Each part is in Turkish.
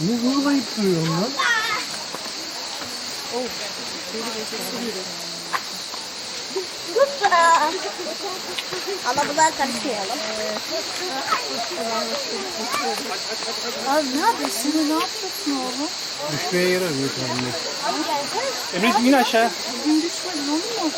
Ne hırlayıp duruyorsun lan? Ama bunlar karışmayalım. Abi ne yapıyorsun? Ne yapıyorsun oğlum? Düşmeye yarar. Abi gelsene. Emre in aşağı. Bugün düşmedin olur mu?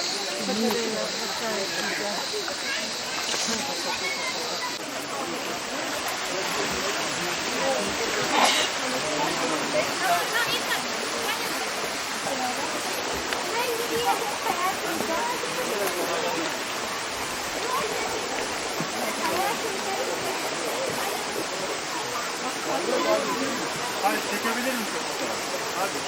Çekebilir misin? Hadi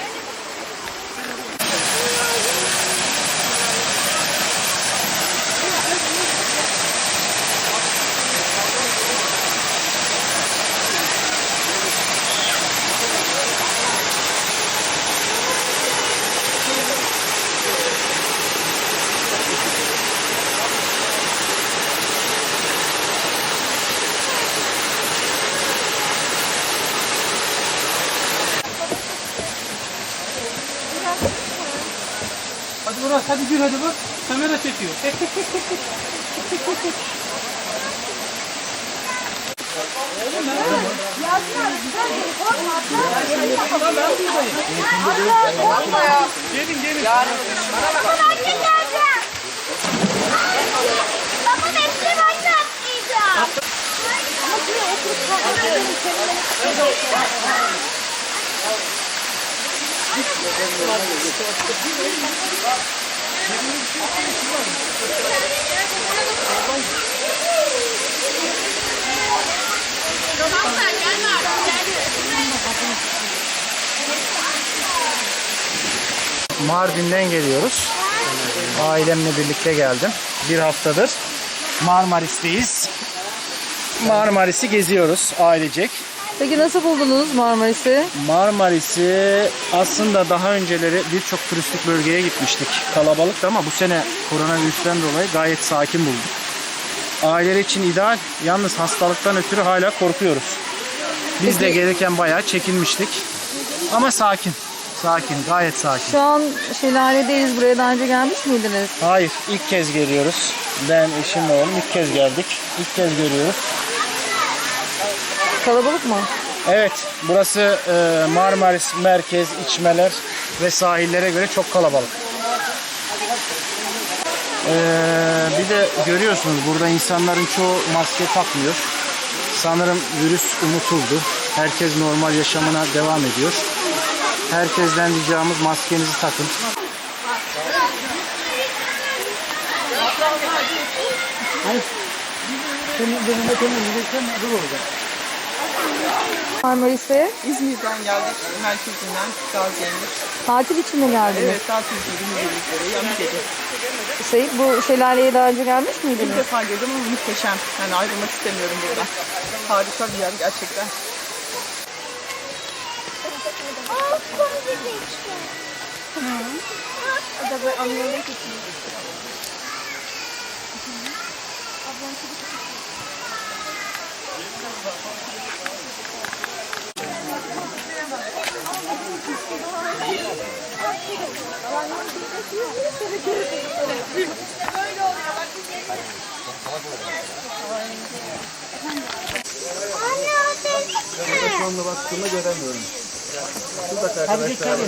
Murat hadi gir hadi bak. Kamera çekiyor. Gelin gelin. Baba ben geleceğim. Baba ben de atlayacağım. Ama şuraya oturup Mardin'den geliyoruz. Ailemle birlikte geldim. Bir haftadır Marmaris'teyiz. Marmaris'i geziyoruz ailecek. Peki nasıl buldunuz Marmaris'i? Marmaris'i aslında daha önceleri birçok turistik bölgeye gitmiştik. Kalabalıktı ama bu sene koronavirüsten dolayı gayet sakin bulduk. Aileler için ideal. Yalnız hastalıktan ötürü hala korkuyoruz. Biz de gelirken bayağı çekinmiştik. Ama sakin. Sakin, gayet sakin. Şu an şelaledeyiz. Buraya daha önce gelmiş miydiniz? Hayır, ilk kez geliyoruz. Ben, eşim ve oğlum ilk kez geldik. İlk kez görüyoruz. Kalabalık mı? Evet, burası e, Marmaris merkez, içmeler ve sahillere göre çok kalabalık. E, bir de görüyorsunuz burada insanların çoğu maske takmıyor. Sanırım virüs unutuldu. Herkes normal yaşamına devam ediyor. Herkesten ricamız maskenizi takın. Senin benimle temizleyeceksen dur orada. Marmaris'e İzmir'den geldik, merkezinden Gaziemir. tatil için mi geldiniz? Evet, tatil günü yanı gece. Şey, bu şelaleye daha önce gelmiş İlk miydiniz? defa girdim ama muhteşem. Yani ayrılmak istemiyorum buradan. Harika bir yer gerçekten. Aa, kombi geçti. Acaba anlamaya geçti. Anne o senin mi? Şu anda baktığımda göremiyorum. Şurada arkadaşlar.